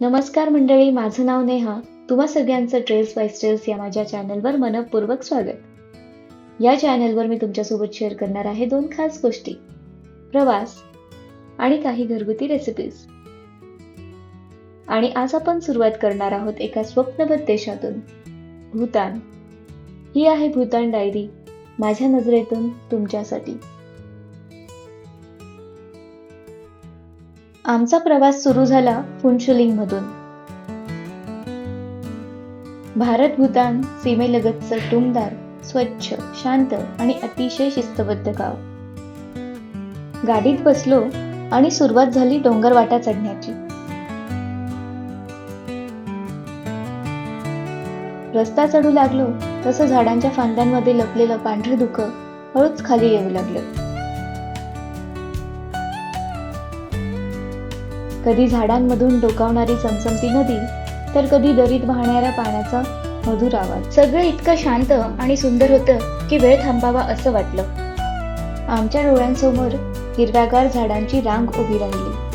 नमस्कार मंडळी माझं नाव नेहा. तुम्हा सगळ्यांचं ट्रेल्स बाय स्टेल्स या माझ्या चॅनलवर मनपूर्वक स्वागत. या चॅनलवर मी तुमच्यासोबत शेअर करणार आहे दोन खास गोष्टी. प्रवास आणि काही घरगुती रेसिपीज आणि आज आपण सुरुवात करणार आहोत एका स्वप्नबद्ध देशातून. भूतान. ही आहे भूतान डायरी. माझ्या नजरेतून तुमच्यासाठी. आमचा प्रवास सुरू झाला फुनशुलिंग मधून भारत भूतान सीमेलगतचं टुमदार स्वच्छ शांत आणि अतिशय शिस्तबद्ध गाव. गाडीत बसलो आणि सुरुवात झाली डोंगर वाटा चढण्याची. रस्ता चढू लागलो तसं झाडांच्या फांद्यांमध्ये लपलेलं पांढरं दुखं हळूच खाली येऊ लागलं. कधी झाडांमधून डोकावणारी चमचमती नदी तर कधी दरीत वाहणाऱ्या पाण्याचा मधुर आवाज. सगळं इतकं शांत आणि सुंदर होतं की वेळ थांबावा असं वाटलं. आमच्या डोळ्यांसमोर हिरव्यागार झाडांची रांग उभी राहिली.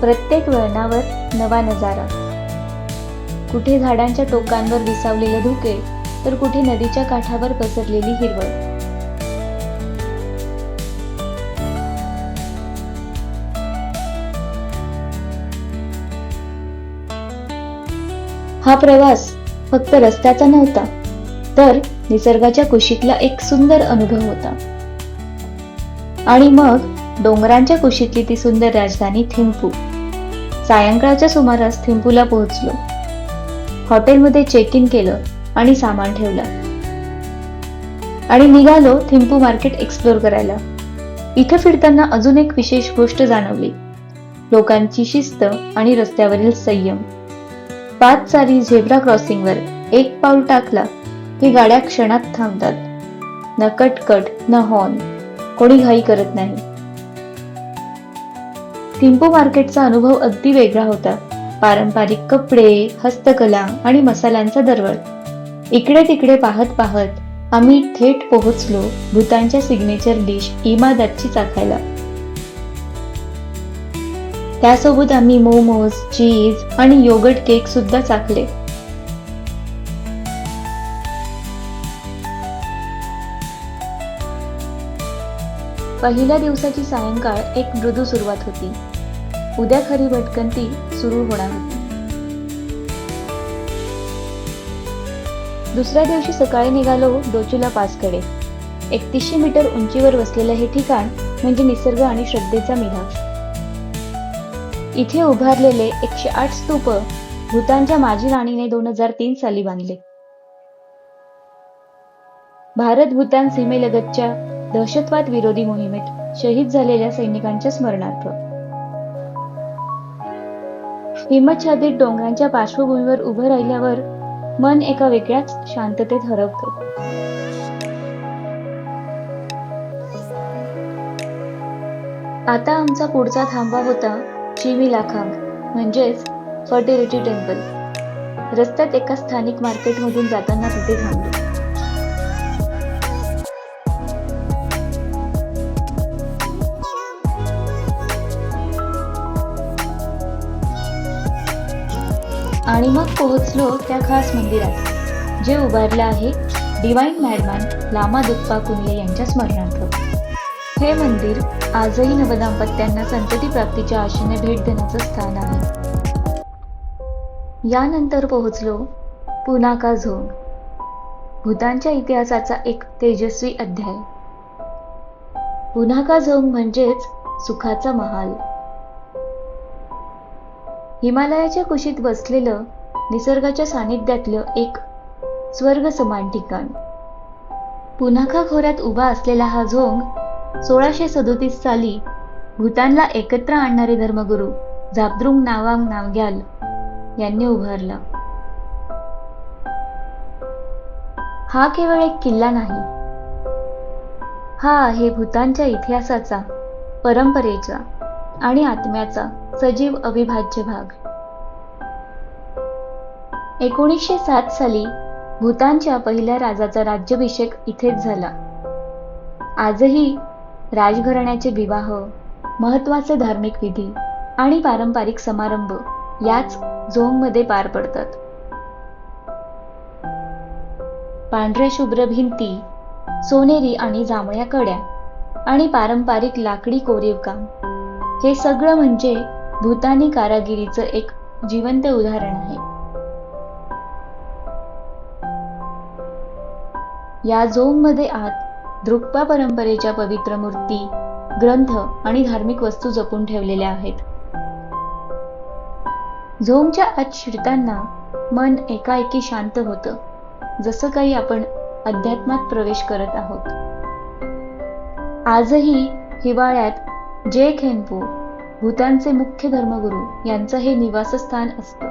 प्रत्येक वळणावर नवा नजारा. कुठे झाडांच्या टोकांवर विसावलेले धुके तर कुठे नदीच्या काठावर पसरलेली हिरवळ. हा प्रवास फक्त रस्त्याचा नव्हता तर निसर्गाच्या कुशीतला एक सुंदर अनुभव होता. आणि मग डोंगरांच्या कुशीतली ती सुंदर राजधानी थिंपू सायंकाळच्या सुमारास थिंपूला पोहोचलो. हॉटेलमध्ये चेक इन केलं आणि सामान ठेवलं. आणि निघालो थिंपू मार्केट एक्सप्लोर करायला. इथं फिरताना अजून एक विशेष गोष्ट जाणवली. लोकांची शिस्त आणि रस्त्यावरील संयम. पाच सारी झेब्रा क्रॉसिंगवर एक पाऊल टाकला की गाड्या क्षणात थांबतात. न कटकट न हॉर्न. कोणी घाई करत नाही. थिंपू मार्केटचा अनुभव अगदी वेगळा होता. पारंपरिक कपडे हस्तकला आणि मसाल्यांचा दरवळ. इकडे तिकडे पाहत पाहत आम्ही थेट पोहोचलो भूतानच्या सिग्नेचर डिश इमादतची चाखायला. त्यासोबत आम्ही मोमोज चीज आणि योगर्ट केक सुद्धा चाखले. पहिल्या दिवसाची सायंकाळ एक मृदू सुरुवात होती. उद्या खरी भटकंती सुरू होणार होती. दुसऱ्या दिवशी सकाळी निघालो डोचुला पासकडे. एकतीसशे मीटर उंचीवर वसलेलं हे ठिकाण म्हणजे निसर्ग आणि श्रद्धेचा मिलाफ. इथे उभारलेले एकशे आठ स्तूप भूतानच्या माजी राणीने दोन हजार तीन साली बांधले. भारत भूतान सीमेलगतच्या दहशतवाद विरोधी मोहिमेत शहीद झालेल्या सैनिकांच्या स्मरणार्थ. हिमच्छादित डोंगरांच्या पार्श्वभूमीवर उभं राहिल्यावर मन एका वेगळ्याच शांततेत हरवतं आता आमचा पुढचा थांबा होता चिमी लाखांग म्हणजेच फर्टिलिटी टेम्पल. रस्त्यात एका स्थानिक मार्केटमधून जाताना तिथे थांबलो. आणि मग पोहोचलो त्या खास मंदिरात जे उभारलं आहे डिवाईन मॅडमॅन लामा दुप्पा कुंडले यांच्या स्मरणार्थ. हे मंदिर आजही नवदाम्पत्यांना संतती प्राप्तीच्या आशेने भेट देण्याचं स्थान आहे. यानंतर पोहोचलो पुनाका झोंग भूतानच्या इतिहासाचा एक तेजस्वी अध्याय. पुनाका झोंग म्हणजेच सुखाचा महाल. हिमालयाच्या कुशीत बसलेलं निसर्गाच्या सानिध्यातलं एक स्वर्ग समान ठिकाण. पुनाका खोऱ्यात उभा असलेला हा झोंग सोळाशे सदोतीस साली भूतानला एकत्र आणणारे धर्मगुरू झाबद्रुंग नावांग नामग्याल यांनी उभारला. हा केवळ एक किल्ला नाही. हा आहे भूतानच्या इतिहासाचा परंपरेचा आणि आत्म्याचा सजीव अविभाज्य भाग. एकोणीसशे सात साली भूतानच्या पहिल्या राजाचा राज्याभिषेक इथेच झाला. आजही राजघराण्याचे विवाह महत्त्वाचे धार्मिक विधी आणि पारंपरिक समारंभ याच झोंगमध्ये पार पडतात. पांढऱ्या शुभ्र भिंती सोनेरी आणि जांभळ्या कड्या आणि पारंपरिक लाकडी कोरीव काम हे सगळं म्हणजे भूतानी कारागिरीचं एक जिवंत उदाहरण आहे. या झोंगमध्ये आत द्रुक्पा परंपरेच्या पवित्र मूर्ती ग्रंथ आणि धार्मिक वस्तू जपून ठेवलेल्या आहेत. झोंगच्या आत शिरताना मन एकाएकी शांत होतं जसं काही आपण अध्यात्मात प्रवेश करत आहोत. आजही हिवाळ्यात जे खेनपू भूतांचे मुख्य धर्मगुरू यांचं हे निवासस्थान असतं.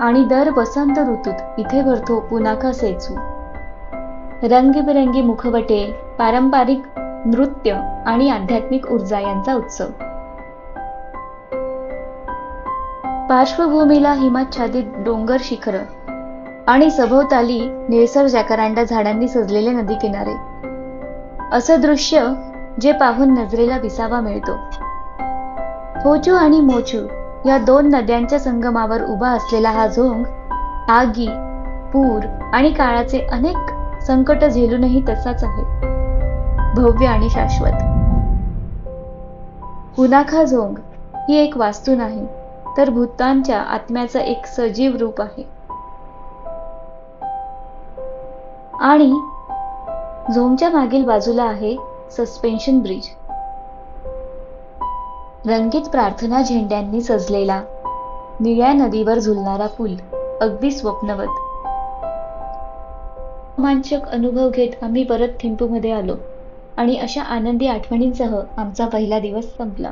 आणि दर वसंत ऋतूत इथे भरतो पुनाका सेचू रंगीबेरंगी मुखवटे पारंपरिक नृत्य आणि आध्यात्मिक ऊर्जा यांचा उत्सव. पार्श्वभूमीला हिमाच्छादित डोंगर शिखर आणि सभोवताली निळसर जॅकरांडा झाडांनी सजलेले नदी किनारे असं दृश्य जे पाहून नजरेला विसावा मिळतो. होचू आणि मोचू या दोन नद्यांच्या संगमावर उभा असलेला हा झोंग आगी पूर आणि काळाचे अनेक संकट झेलूनही तसाच आहे. भव्य आणि शाश्वत. हुनाखा झोंग ही एक वास्तू नाही तर भूतांच्या आत्म्याचं एक सजीव रूप आहे. आणि झोंगच्या मागील बाजूला आहे सस्पेन्शन ब्रिज रंगीत प्रार्थना झेंड्यांनी सजलेला निळ्या नदीवर झुलणारा पूल अगदी स्वप्नवत. रोमांचक अनुभव घेत आम्ही परत थिंपूमध्ये आलो आणि अशा आनंदी आठवणींसह आमचा पहिला दिवस संपला.